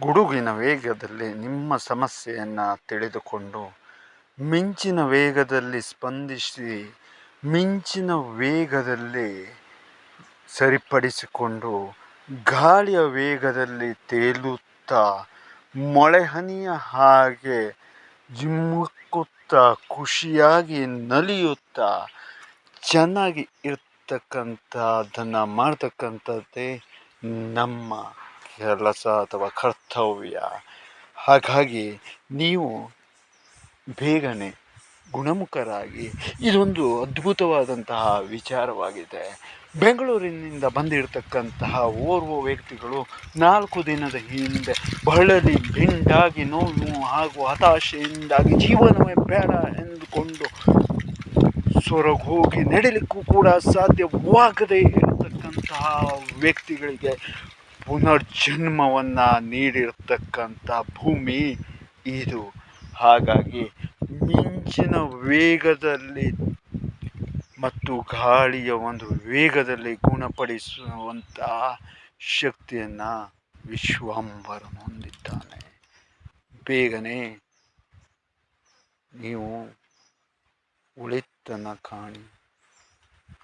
ಗುಡುಗಿನ ವೇಗದಲ್ಲಿ ನಿಮ್ಮ ಸಮಸ್ಯೆಯನ್ನು ತಿಳಿದುಕೊಂಡು ಮಿಂಚಿನ ವೇಗದಲ್ಲಿ ಸ್ಪಂದಿಸಿ ಮಿಂಚಿನ ವೇಗದಲ್ಲಿ ಸರಿಪಡಿಸಿಕೊಂಡು ಗಾಳಿಯ ವೇಗದಲ್ಲಿ ತೇಲುತ್ತಾ ಮೊಳೆಹನಿಯ ಹಾಗೆ ಜಿಮ್ಮುಕ್ಕುತ್ತಾ ಖುಷಿಯಾಗಿ ನಲಿಯುತ್ತಾ ಚೆನ್ನಾಗಿ ಇರ್ತಕ್ಕಂಥದ್ದನ್ನು ಮಾಡ್ತಕ್ಕಂಥದ್ದೇ ನಮ್ಮ ಕೆಲಸ ಅಥವಾ ಕರ್ತವ್ಯ. ಹಾಗಾಗಿ ನೀವು ಬೇಗನೆ ಗುಣಮುಖರಾಗಿ, ಇದೊಂದು ಅದ್ಭುತವಾದಂತಹ ವಿಚಾರವಾಗಿದೆ. ಬೆಂಗಳೂರಿನಿಂದ ಬಂದಿರತಕ್ಕಂತಹ ಓರ್ವ ವ್ಯಕ್ತಿಗಳು ನಾಲ್ಕು ದಿನದ ಹಿಂದೆ ಬಳಲಿ ಬೆಂಡಾಗಿ ನೋವು ಹಾಗೂ ಹತಾಶೆಯಿಂದಾಗಿ ಜೀವನವೇ ಬೇಡ ಎಂದುಕೊಂಡು ಸೊರಗೋಗಿ ನಡಿಲಿಕ್ಕೂ ಕೂಡ ಸಾಧ್ಯವಾಗದೇ ಇರತಕ್ಕಂತಹ ವ್ಯಕ್ತಿಗಳಿಗೆ ಪುನರ್ಜನ್ಮವನ್ನು ನೀಡಿರ್ತಕ್ಕಂಥ ಭೂಮಿ ಇದು. ಹಾಗಾಗಿ ಮಿಂಚಿನ ವೇಗದಲ್ಲಿ ಮತ್ತು ಗಾಳಿಯ ಒಂದು ವೇಗದಲ್ಲಿ ಗುಣಪಡಿಸುವಂತಹ ಶಕ್ತಿಯನ್ನು ವಿಶ್ವಂಬರನು ಹೊಂದಿದ್ದಾನೆ. ಬೇಗನೆ ನೀವು ಉಳಿತನ ಕಾಣಿ.